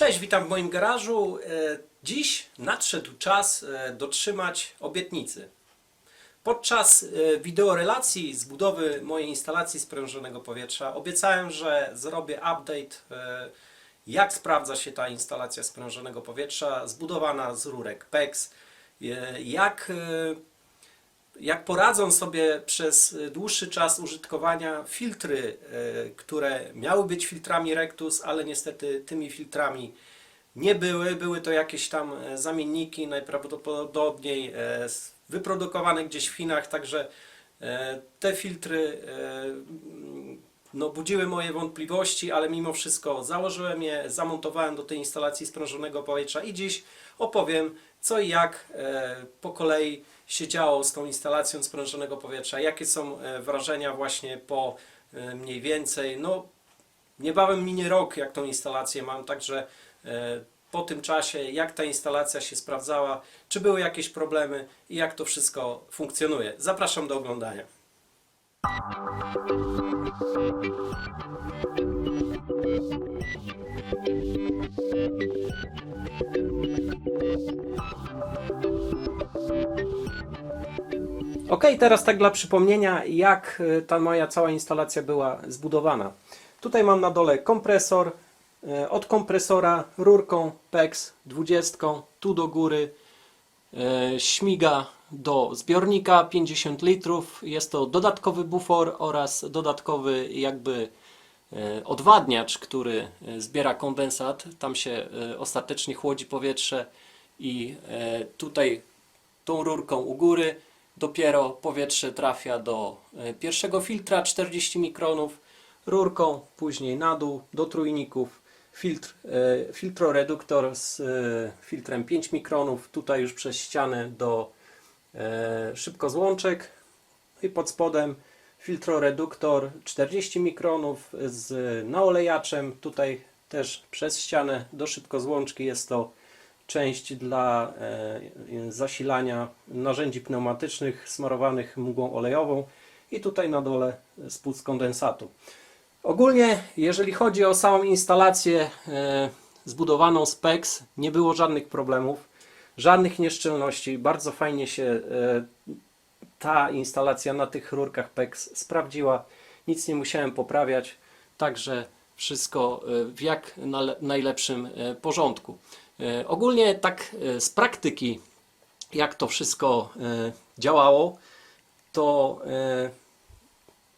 Cześć, witam w moim garażu. E, Dziś nadszedł czas e, dotrzymać obietnicy. Podczas e, wideorelacji z budowy mojej instalacji sprężonego powietrza obiecałem, że zrobię update, jak sprawdza się ta instalacja sprężonego powietrza zbudowana z rurek PEX, jak jak poradzą sobie przez dłuższy czas użytkowania filtry, y, które miały być filtrami Rectus, ale niestety tymi filtrami nie były. Były to jakieś tam e, zamienniki, najprawdopodobniej e, wyprodukowane gdzieś w Chinach, także e, te filtry e, no, budziły moje wątpliwości, ale mimo wszystko założyłem je, zamontowałem do tej instalacji sprężonego powietrza i dziś opowiem co i jak e, po kolei się działo z tą instalacją sprężonego powietrza, jakie są e, wrażenia właśnie po e, mniej więcej, no niebawem minie rok jak tą instalację mam, także po tym czasie jak ta instalacja się sprawdzała, czy były jakieś problemy i jak to wszystko funkcjonuje. Zapraszam do oglądania. Ok, teraz tak dla przypomnienia, jak y, ta moja cała instalacja była zbudowana. Tutaj mam na dole kompresor, y, od kompresora rurką PEX 20, tu do góry y, śmiga do zbiornika 50 litrów. Jest to dodatkowy bufor oraz dodatkowy jakby e, odwadniacz, który e, zbiera kondensat. Tam się e, ostatecznie chłodzi powietrze i tutaj tą rurką u góry dopiero powietrze trafia do pierwszego filtra 40 mikronów, rurką później na dół do trójników, filtr, filtroreduktor z filtrem 5 mikronów, tutaj już przez ścianę do e, szybkozłączek i pod spodem filtroreduktor 40 mikronów z naolejaczem, tutaj też przez ścianę do szybkozłączki jest to część dla e, zasilania narzędzi pneumatycznych smarowanych mgłą olejową. I tutaj na dole spust kondensatu. Ogólnie, jeżeli chodzi o samą instalację e, zbudowaną z PEX, nie było żadnych problemów, żadnych nieszczelności. Bardzo fajnie się e, ta instalacja na tych rurkach PEX sprawdziła. Nic nie musiałem poprawiać, także wszystko e, w jak najlepszym e, porządku. Ogólnie tak z praktyki, jak to wszystko działało, to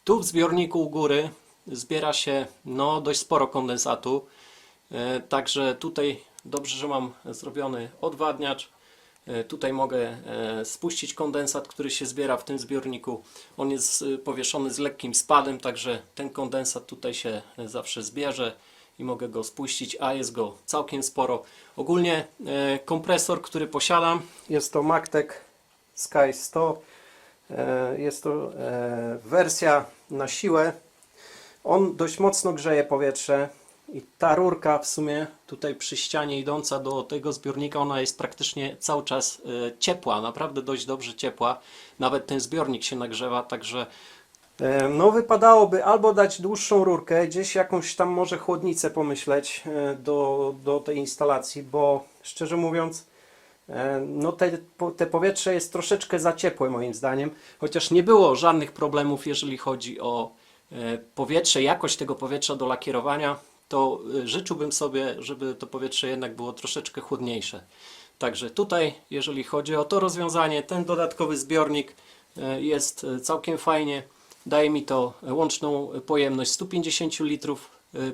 tu w zbiorniku u góry zbiera się no, dość sporo kondensatu. Także tutaj dobrze, że mam zrobiony odwadniacz. E, Tutaj mogę e, spuścić kondensat, który się zbiera w tym zbiorniku. On jest e, powieszony z lekkim spadem, także ten kondensat tutaj się zawsze zbierze i mogę go spuścić, a jest go całkiem sporo. Ogólnie kompresor, który posiadam, jest to Magtech Sky 100. E, Jest to wersja na siłę. On dość mocno grzeje powietrze i ta rurka w sumie tutaj przy ścianie idąca do tego zbiornika, ona jest praktycznie cały czas e, ciepła, naprawdę dość dobrze ciepła. Nawet ten zbiornik się nagrzewa, także e, no wypadałoby albo dać dłuższą rurkę, gdzieś jakąś tam może chłodnicę pomyśleć e, do, do tej instalacji, bo szczerze mówiąc No te, te powietrze jest troszeczkę za ciepłe moim zdaniem, chociaż nie było żadnych problemów, jeżeli chodzi o powietrze, jakość tego powietrza do lakierowania, to e, życzyłbym sobie, żeby to powietrze jednak było troszeczkę chłodniejsze. Także tutaj, jeżeli chodzi o to rozwiązanie, ten dodatkowy zbiornik e, jest e, całkiem fajnie. Daje mi to łączną pojemność 150 litrów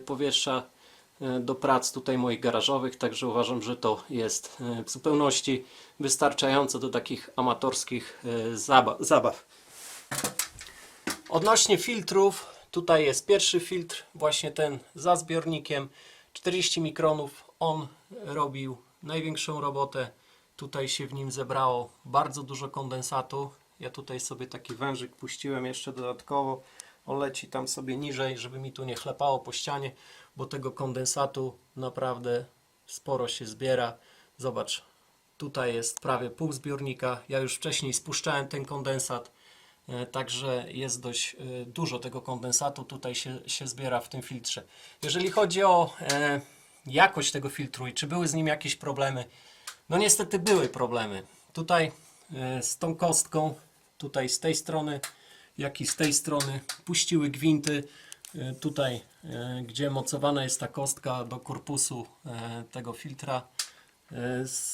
powietrza do prac tutaj moich garażowych, także uważam, że to jest w zupełności wystarczające do takich amatorskich zaba- zabaw. Odnośnie filtrów, tutaj jest pierwszy filtr, właśnie ten za zbiornikiem, 40 mikronów. On robił największą robotę. Tutaj się w nim zebrało bardzo dużo kondensatu. Ja tutaj sobie taki wężyk puściłem jeszcze dodatkowo. On leci tam sobie niżej, żeby mi tu nie chlepało po ścianie, bo tego kondensatu naprawdę sporo się zbiera. Zobacz, tutaj jest prawie pół zbiornika. Ja już wcześniej spuszczałem ten kondensat. E, Także jest dość e, dużo tego kondensatu tutaj się, się zbiera w tym filtrze. Jeżeli chodzi o e, jakość tego filtru i czy były z nim jakieś problemy. No niestety były problemy. Tutaj z tą kostką, tutaj z tej strony, jak i z tej strony puściły gwinty. Tutaj, gdzie mocowana jest ta kostka do korpusu tego filtra.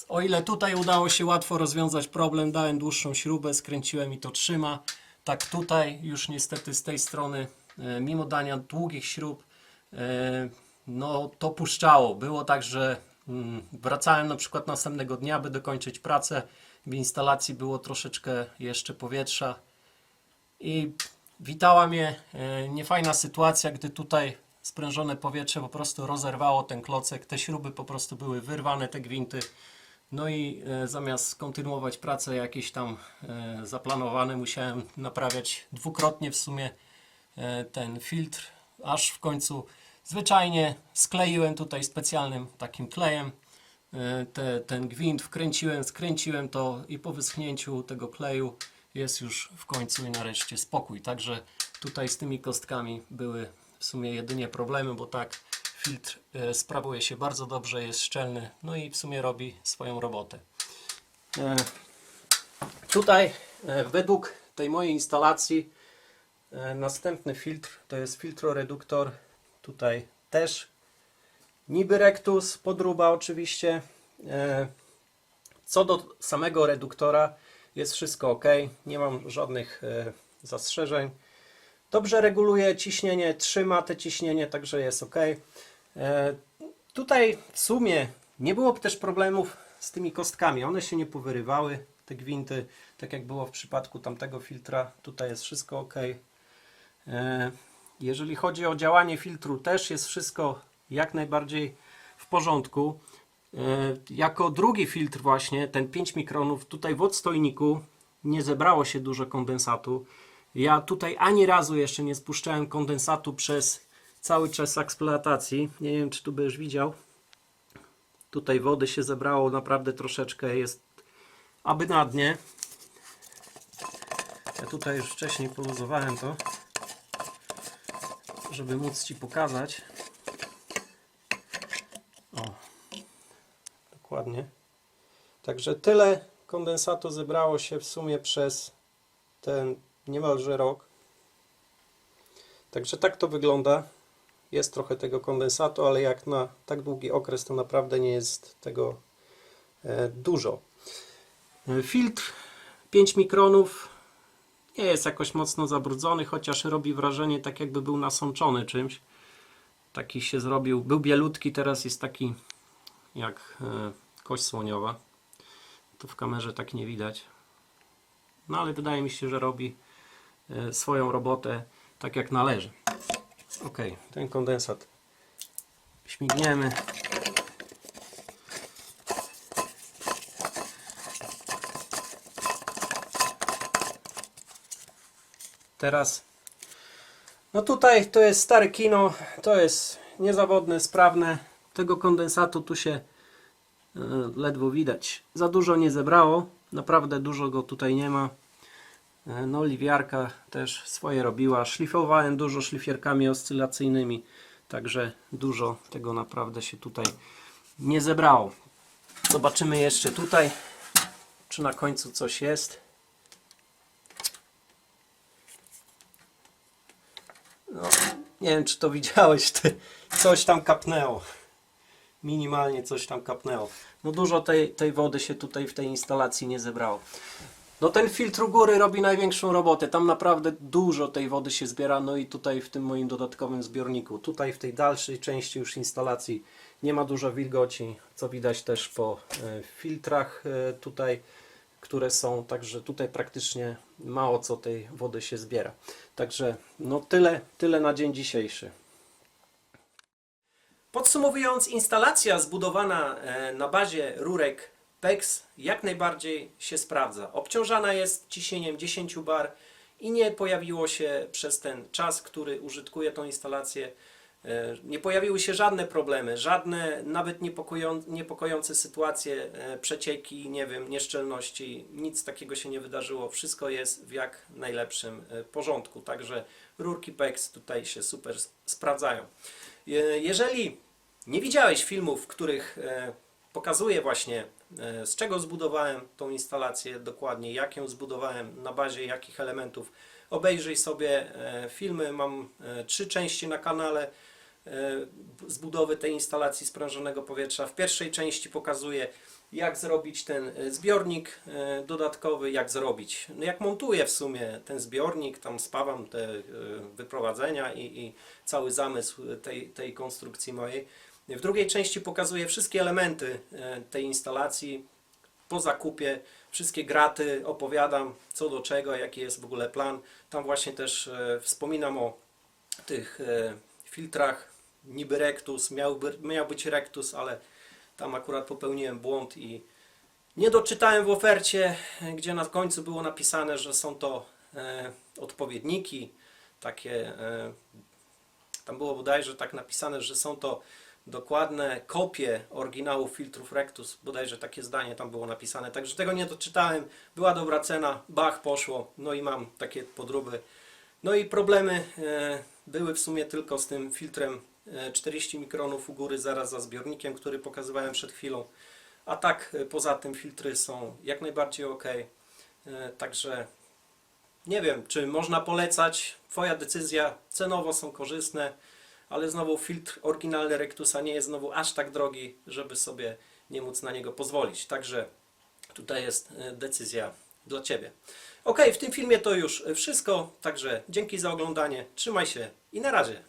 O ile tutaj udało się łatwo rozwiązać problem, dałem dłuższą śrubę, skręciłem i to trzyma. Tak tutaj już niestety z tej strony, e, mimo dania długich śrub, e, no to puszczało. Było tak, że mm, wracałem na przykład następnego dnia, by dokończyć pracę. W instalacji było troszeczkę jeszcze powietrza i witała mnie e, niefajna sytuacja, gdy tutaj sprężone powietrze po prostu rozerwało ten klocek. Te śruby po prostu były wyrwane, te gwinty. No i e, zamiast kontynuować pracę jakieś tam e, zaplanowane, musiałem naprawiać dwukrotnie w sumie e, ten filtr, aż w końcu zwyczajnie skleiłem tutaj specjalnym takim klejem te, ten gwint, wkręciłem, skręciłem to i po wyschnięciu tego kleju jest już w końcu i nareszcie spokój. Także tutaj z tymi kostkami były w sumie jedynie problemy, bo tak filtr e, sprawuje się bardzo dobrze, jest szczelny, no i w sumie robi swoją robotę. E, Tutaj e, według tej mojej instalacji następny filtr to jest filtroreduktor. Tutaj też niby rectus, podruba oczywiście. Co do samego reduktora jest wszystko ok, nie mam żadnych zastrzeżeń. Dobrze reguluje ciśnienie, trzyma te ciśnienie, także jest ok. E, Tutaj w sumie nie było też problemów z tymi kostkami. One się nie powyrywały, te gwinty, tak jak było w przypadku tamtego filtra. Tutaj jest wszystko ok. E, Jeżeli chodzi o działanie filtru, też jest wszystko jak najbardziej w porządku. E, Jako drugi filtr właśnie, ten 5 mikronów, tutaj w odstojniku nie zebrało się dużo kondensatu. Ja tutaj ani razu jeszcze nie spuszczałem kondensatu przez cały czas eksploatacji. Nie wiem, czy tu będziesz widział. Tutaj wody się zebrało naprawdę troszeczkę, jest aby na dnie. Ja tutaj już wcześniej poluzowałem to, żeby móc Ci pokazać. O, dokładnie. Także tyle kondensatu zebrało się w sumie przez ten niemalże rok. Także tak to wygląda. Jest trochę tego kondensatu, ale jak na tak długi okres, to naprawdę nie jest tego e, dużo. E, Filtr 5 mikronów nie jest jakoś mocno zabrudzony, chociaż robi wrażenie tak jakby był nasączony czymś. Taki się zrobił, był bielutki, teraz jest taki jak e, kość słoniowa. To w kamerze tak nie widać. No ale wydaje mi się, że robi swoją robotę tak jak należy. Ok, ten kondensat śmigniemy. Teraz, no tutaj to jest stare kino, to jest niezawodne, sprawne. Tego kondensatu tu się e, ledwo widać. Za dużo nie zebrało, naprawdę dużo go tutaj nie ma. E, No, liwiarka też swoje robiła. Szlifowałem dużo szlifierkami oscylacyjnymi, także dużo tego naprawdę się tutaj nie zebrało. Zobaczymy jeszcze tutaj, czy na końcu coś jest. No, nie wiem, czy to widziałeś, ty, coś tam kapnęło. Minimalnie coś tam kapnęło. No dużo tej, tej wody się tutaj w tej instalacji nie zebrało. No ten filtr u góry robi największą robotę. Tam naprawdę dużo tej wody się zbiera. No i tutaj w tym moim dodatkowym zbiorniku. Tutaj w tej dalszej części już instalacji nie ma dużo wilgoci, co widać też po e, filtrach e, tutaj, które są. Także tutaj praktycznie mało co tej wody się zbiera. Także no tyle, tyle na dzień dzisiejszy. Podsumowując, instalacja zbudowana e, na bazie rurek PEX jak najbardziej się sprawdza. Obciążana jest ciśnieniem 10 bar i nie pojawiło się przez ten czas, który użytkuję tą instalację, e, nie pojawiły się żadne problemy, żadne nawet niepokoją, niepokojące sytuacje, e, przecieki, nie wiem, nieszczelności, nic takiego się nie wydarzyło. Wszystko jest w jak najlepszym e, porządku, także rurki PEX tutaj się super sprawdzają. Je- Jeżeli nie widziałeś filmów, w których pokazuję właśnie e, z czego zbudowałem tą instalację dokładnie, jak ją zbudowałem, na bazie jakich elementów, obejrzyj sobie e, filmy. Mam e, trzy części na kanale e, z budowy tej instalacji sprężonego powietrza. W pierwszej części pokazuję jak zrobić ten zbiornik dodatkowy, jak zrobić, no jak montuję w sumie ten zbiornik, tam spawam te wyprowadzenia i, i cały zamysł tej, tej konstrukcji mojej. W drugiej części pokazuję wszystkie elementy e, tej instalacji. Po zakupie, wszystkie graty, opowiadam co do czego, jaki jest w ogóle plan. Tam właśnie też e, wspominam o tych e, filtrach. Niby Rectus, miał, miał być Rectus, ale tam akurat popełniłem błąd i nie doczytałem w ofercie, gdzie na końcu było napisane, że są to odpowiedniki, takie, tam było bodajże tak napisane, że są to dokładne kopie oryginałów filtrów Rectus, bodajże takie zdanie tam było napisane, także tego nie doczytałem, była dobra cena, bach, poszło, no i mam takie podróby. No i problemy e, były w sumie tylko z tym filtrem e, 40 mikronów u góry zaraz za zbiornikiem, który pokazywałem przed chwilą. A tak e, poza tym filtry są jak najbardziej ok. E, Także nie wiem, czy można polecać. Twoja decyzja. Cenowo są korzystne, ale znowu filtr oryginalny Rectusa nie jest znowu aż tak drogi, żeby sobie nie móc na niego pozwolić. Także tutaj jest e, decyzja dla Ciebie. Ok, w tym filmie to już wszystko. Także dzięki za oglądanie. Trzymaj się i na razie.